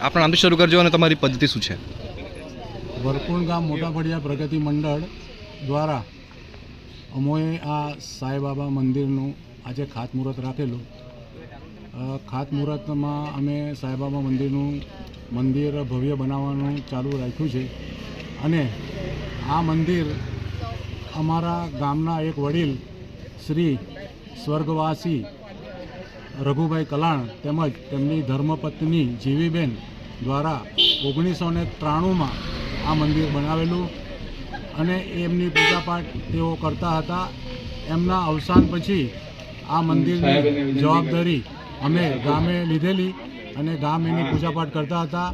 આપણા નામથી શરૂ કરજો અને તમારી પદ્ધતિ શું છે? વરકુણ ગામ મોટા ફળિયા પ્રગતિ મંડળ દ્વારા અમોએ આ સાંઈબાબા મંદિરનું આજે ખાતમુહૂર્ત રાખેલું. ખાતમુહૂર્તમાં અમે સાંઈબાબા મંદિરનું મંદિર ભવ્ય બનાવવાનું ચાલુ રાખ્યું છે અને આ મંદિર અમારા ગામના એક વડીલ શ્રી સ્વર્ગવાસી રઘુભાઈ કલાણ તેમજ તેમની ધર્મપત્ની જીવીબેન દ્વારા ઓગણીસો ને ત્રાણુંમાં આ મંદિર બનાવેલું અને એમની પૂજાપાઠ તેઓ કરતા હતા. એમના અવસાન પછી આ મંદિરની જવાબદારી અમે ગામે લીધેલી અને ગામ એની પૂજાપાઠ કરતા હતા.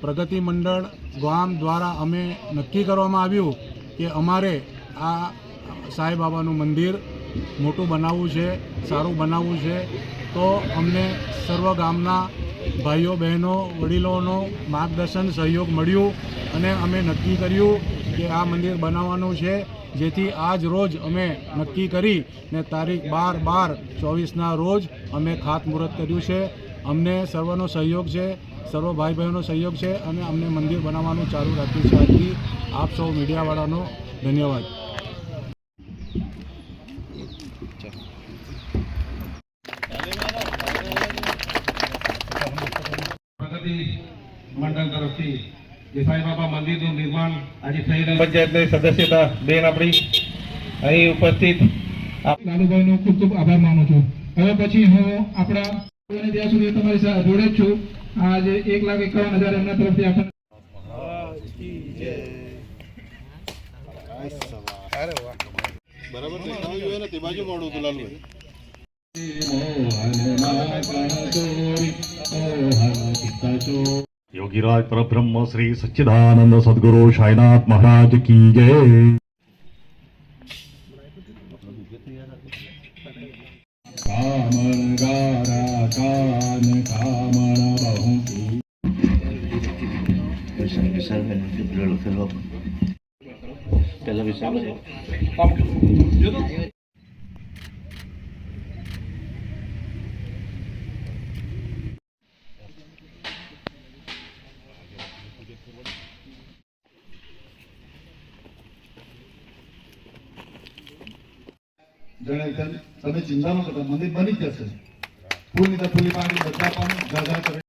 પ્રગતિ મંડળ ગામ દ્વારા અમે નક્કી કરવામાં આવ્યું કે અમારે આ સાંઈબાબાનું મંદિર મોટું બનાવવું છે સારું બનાવવું છે. તો અમને સર્વ ગામના ભાઈઓ, બહેનો, વડીલોનો માર્ગદર્શન, સહયોગ મળ્યું અને અમે નક્કી કર્યું કે આ મંદિર બનાવવાનું છે, જેથી આજ રોજ અમે નક્કી કરી ને તારીખ બાર બાર ચોવીસના રોજ અમે ખાતમુહૂર્ત કર્યું છે. અમને સર્વનો સહયોગ છે, સર્વ ભાઈ બહેનો સહયોગ છે અને અમને મંદિર બનાવવાનું ચાલુ રાખ્યું છે. આજથી આપ સૌ મીડિયાવાળાનો ધન્યવાદ પ્રગતિ મંડળ તરફથી જે સાંઈબાબા મંદિરનું નિર્માણ આજે થઈ રહ્યું પંચાયતની સદસ્યતા બેન આપણી અહીં ઉપસ્થિત. આપ- લાલુભાઈનો ખૂબ ખૂબ આભાર માનું છું. હવે પછી હું આપણા ત્યાં સુધી તમારી સાથે જોડે જ છું. આજે એક લાખ એકાવન હજાર એમના તરફથી આપણને योगीराज परब्रह्म श्री सच्चिदानंद सदगुरु साईनाथ महाराज की जय। कामन गारा જણાવી તમે ચિંતા ન કરતા મંદિર બની જશે. ફૂલની તો ફૂલી પાણી બધા પણ ઘર કરે.